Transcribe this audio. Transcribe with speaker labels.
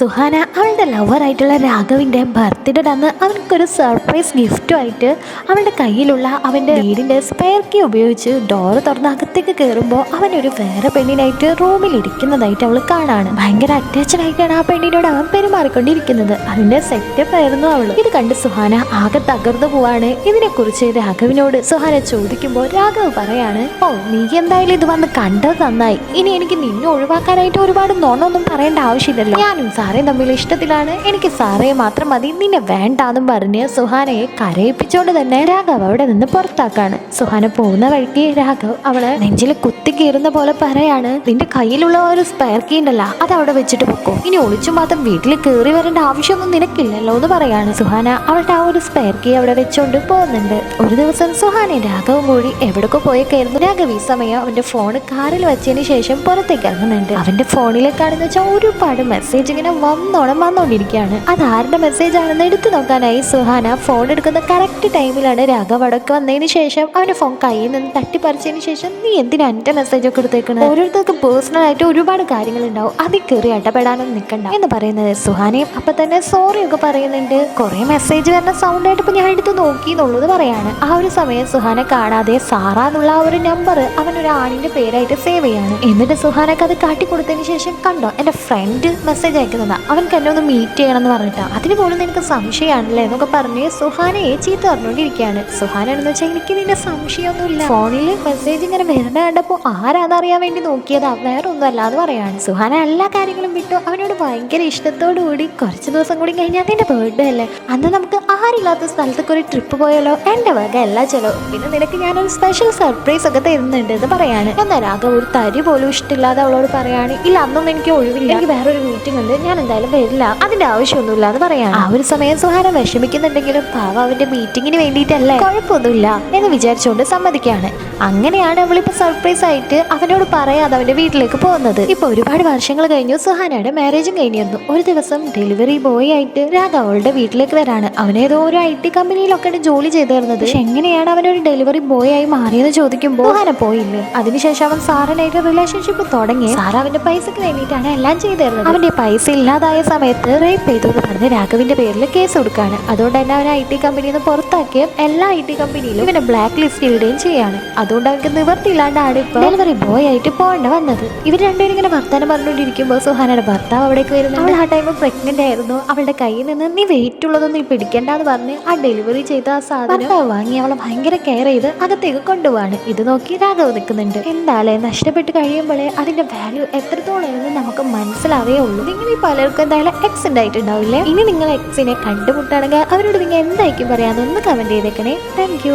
Speaker 1: സുഹാന അവളുടെ ലവറായിട്ടുള്ള രാഘവിന്റെ ബർത്ത്ഡേ അന്ന് അവൾക്കൊരു സർപ്രൈസ് ഗിഫ്റ്റുമായിട്ട് അവളുടെ കയ്യിലുള്ള അവന്റെ വീടിന്റെ സ്പെയർ കീ ഉപയോഗിച്ച് ഡോറ് തുറന്ന് അകത്തേക്ക് കയറുമ്പോൾ അവനൊരു വേറെ പെണ്ണിനായിട്ട് റൂമിൽ ഇരിക്കുന്നതായിട്ട് അവൾ കാണാണ്. ഭയങ്കര അറ്റാച്ച്ഡ് ആയിട്ടാണ് ആ പെണ്ണിനോട് അവൻ പെരുമാറിക്കൊണ്ടിരിക്കുന്നത്. അതിന്റെ സെറ്റപ്പ് ആയിരുന്നു അവൾ ഇത് കണ്ട് സുഹാന ആകെ തകർന്നു പോവാണ്. ഇതിനെക്കുറിച്ച് രാഘവിനോട് സുഹാന ചോദിക്കുമ്പോൾ രാഘവ് പറയാണ് ഓ നീ എന്തായാലും ഇത് വന്ന് കണ്ടത് നന്നായി. ഇനി എനിക്ക് നിന്നെ ഒഴിവാക്കാനായിട്ട് ഒരുപാട് നോണൊന്നും പറയേണ്ട ആവശ്യമില്ലല്ലോ. ഞാനും സാറേയും തമ്മിൽ ഇഷ്ടത്തിലാണ്. എനിക്ക് സാറയെ മാത്രം മതി. നിന്നെ വേണ്ടാന്നും പറഞ്ഞ് സുഹാനയെ കരയിപ്പിച്ചോണ്ട് തന്നെ രാഘവ് അവിടെ നിന്ന് പുറത്താക്കാണ്. സുഹാന പോകുന്ന വഴിക്ക് രാഘവ് അവൾ നെഞ്ചിൽ കുത്തി കീറുന്ന പോലെ പറയാണ്. നിന്റെ കയ്യിലുള്ള ഒരു സ്പെയർ കീ ഉണ്ടല്ലോ അത് അവിടെ വെച്ചിട്ട് പൊക്കോ. ഇനി ഒളിച്ചു മാത്രം വീട്ടിൽ കയറി വരേണ്ട ആവശ്യമൊന്നും നിനക്കില്ലല്ലോ എന്ന് പറയാണ് സുഹാന. അവളുടെ ആ ഒരു സ്പെയർ കീ അവിടെ വെച്ചോണ്ട് പോകുന്നുണ്ട്. ഒരു ദിവസം സുഹാനയും രാഘവും കൂടി എവിടൊക്കെ കയറുന്നു. രാഘവ് ഈ സമയം അവന്റെ ഫോൺ കാറിൽ വെച്ചതിന് ശേഷം പുറത്തേക്ക് ഇറങ്ങുന്നുണ്ട്. അവന്റെ ഫോണിലേക്കാണെന്ന് വെച്ചാൽ ഒരുപാട് മെസ്സേജ് ഇങ്ങനെ വന്നോണം വന്നോണ്ടിരിക്കുകയാണ്. അത് ആരുടെ മെസ്സേജ് ആണെന്ന് എടുത്തു നോക്കാനായി സുഹാന ഫോൺ എടുക്കുന്ന കറക്റ്റ് ടൈമിലാണ് രാഘവ് അടക്ക് വന്നതിന് ശേഷം അവന്റെ ഫോൺ കയ്യിൽ നിന്ന് തട്ടിപ്പറിച്ചതിന് ശേഷം നീ എന്തിനാ എന്റെ മെസ്സേജ് ഒക്കെ എടുത്തേക്കണത് ഓരോരുത്തർക്ക് പേഴ്സണൽ ആയിട്ട് ഒരുപാട് കാര്യങ്ങൾ ഉണ്ടാവും അതിൽ കയറി അടപെടാനൊന്നും നിൽക്കണ്ട എന്ന് പറയുന്നത് സുഹാനയും അപ്പൊ തന്നെ സോറി ഒക്കെ പറയുന്നുണ്ട്. കുറെ മെസ്സേജ് വരുന്ന സൗണ്ട് ആയിട്ട് ഞാൻ എടുത്ത് നോക്കി എന്നുള്ളത് പറയാണ്. ആ ഒരു സമയം സുഹാന കാണാതെ സാറ എന്നുള്ള ആ ഒരു നമ്പർ അവൻ ഒരു ആണിന്റെ പേരായിട്ട് സേവ് ചെയ്യാണ്. എന്നിട്ട് സുഹാനക്ക് അത് കാട്ടിക്കൊടുത്തതിന് ശേഷം കണ്ടോ എന്റെ ഫ്രണ്ട് മെസ്സേജ് അയക്കുന്നതാ അവൻക്ക് എന്നെ ഒന്ന് മീറ്റ് ചെയ്യണം എന്ന് പറഞ്ഞിട്ടാ. അതിന് പോലും നിനക്ക് സംശയമാണല്ലേ? എന്നൊക്കെ പറഞ്ഞ് സുഹാനയെ ചീത്ത പറഞ്ഞുകൊണ്ടിരിക്കുകയാണ്. സുഹാനാണെന്ന് എന്ന് വെച്ചാൽ എനിക്ക് നിന്റെ സംശയമൊന്നുമില്ല. ഫോണിൽ മെസ്സേജ് ഇങ്ങനെ വരുന്ന കണ്ടപ്പോൾ ആരാന്ന് അറിയാൻ വേണ്ടി നോക്കിയതാ? വേറെ ഒന്നും അല്ലാന്ന് പറയാണ്. സുഹാന എല്ലാ കാര്യങ്ങളും വിട്ടു. അവനോട് ഭയങ്കര ഇഷ്ടത്തോടു കൂടി കുറച്ച് ദിവസം കൂടി കഴിഞ്ഞാൽ നിന്റെ ബർത്ത്ഡേ അല്ലേ? അന്ന് നമുക്ക് ആരില്ലാത്ത സ്ഥലത്തേക്ക് ഒരു ട്രിപ്പ് പോയാലോ? എന്റെ വക എല്ലാ ചെലോ പിന്നെ നിനക്ക് ഞാനൊരു സ്പെഷ്യൽ സർപ്രൈസ് ഒക്കെ തരുന്നുണ്ട് എന്ന് പറയാണ്. എന്നാൽ രാഘവ് ഒരു തരി പോലും ഇഷ്ടമില്ലാതെ അവളോട് പറയാണ്. ഇല്ല അന്നൊന്നും എനിക്ക് ഒഴിവില്ല. എനിക്ക് വേറൊരു മീറ്റിംഗ് ഉണ്ട്. ഞാൻ എന്തായാലും വരില്ല. അതിന്റെ ആവശ്യമൊന്നുമില്ല എന്ന് പറയാം ആ ഒരു സമയം സുഹാന വിഷമിക്കുന്നുണ്ടെങ്കിലും പാവ അവന്റെ മീറ്റിങ്ങിന് വേണ്ടിയിട്ടല്ലേ? കുഴപ്പമൊന്നുമില്ല എന്ന് വിചാരിച്ചുകൊണ്ട് സമ്മതിക്കാണ് അങ്ങനെയാണ് അവളിപ്പോ സർപ്രൈസ് ആയിട്ട് അവനോട് പറയാതെ അവന്റെ വീട്ടിലേക്ക് പോകുന്നത്. ഇപ്പൊ ഒരുപാട് വർഷങ്ങൾ കഴിഞ്ഞു സുഹാനയുടെ മാരേജും കഴിഞ്ഞിരുന്നു. ഒരു ദിവസം ഡെലിവറി ബോയ് ആയിട്ട് രാധ അവളുടെ വീട്ടിലേക്ക് വരാണ്. അവനേതോ ഒരു ഐ ടി കമ്പനിയിലൊക്കെ ജോലി ചെയ്തു തരുന്നത് പക്ഷെ എങ്ങനെയാണ് അവനൊരു ഡെലിവറി ബോയ് ആയി മാറിയെന്ന് ചോദിക്കുമ്പോൾ സുഹാന പോയില്ലേ? അതിനുശേഷം അവൻ സാറിനായിട്ട് റിലേഷൻഷിപ്പ് തുടങ്ങി. സാർ അവന്റെ പൈസക്ക് വേണ്ടിയിട്ടാണ് എല്ലാം ചെയ്തു തരുന്നത്. അവന്റെ പൈസ ഇല്ലാതായ സമയത്ത് റേപ്പ് ചെയ്തു എന്ന് പറഞ്ഞ് രാഘവിന്റെ പേരിൽ കേസ് കൊടുക്കുകയാണ് അതുകൊണ്ട് തന്നെ അവൻ ഐ ടി കമ്പനിയിൽ നിന്ന് പുറത്താക്കിയ എല്ലാ ഐ ടി കമ്പനിയിലും ഇവനെ ബ്ലാക്ക് ലിസ്റ്റ് ഇടുകയും ചെയ്യാണ്. അതുകൊണ്ട് അവർക്ക് നിവർത്തിയില്ലാണ്ടാണ് ഇപ്പൊ ഡെലിവറി ബോയ് ആയിട്ട് പോകേണ്ട വന്നത്. ഇവർ രണ്ടുപേരും ഇങ്ങനെ വർത്താനം പറഞ്ഞുകൊണ്ടിരിക്കുമ്പോൾ സുഹാനയുടെ ഭർത്താവ് അവിടേക്ക് വരുന്നു അവൾ ആ ടൈമിൽ പ്രഗ്നന്റ് ആയിരുന്നു. അവളുടെ കയ്യിൽ നിന്ന് നീ വെയിറ്റ് ഉള്ളതൊന്നും നീ പിടിക്കേണ്ടെന്ന് പറഞ്ഞ് ആ ഡെലിവറി ചെയ്ത ആ സാധനം വാങ്ങി അവളെ ഭയങ്കര കെയർ ചെയ്ത് അകത്തേക്ക് കൊണ്ടുപോവാണ്. ഇത് നോക്കി രാഘവ് നിൽക്കുന്നുണ്ട്. എന്തായാലേ നഷ്ടപ്പെട്ട് കഴിയുമ്പോഴേ അതിന്റെ വാല്യൂ എത്രത്തോളം എന്ന് നമുക്ക് മനസ്സിലാവേ ഉള്ളൂ. നിങ്ങൾ ഈ പലർക്കും എന്തായാലും എക്സ് ഉണ്ടായിട്ടുണ്ടാവില്ലേ ഇനി നിങ്ങൾ എക്സിനെ കണ്ടുമുട്ടാണെങ്കിൽ അവരോട് നിങ്ങൾ എന്തായിരിക്കും പറയാമെന്നൊന്ന് കമന്റ് ചെയ്തേക്കണേ. താങ്ക്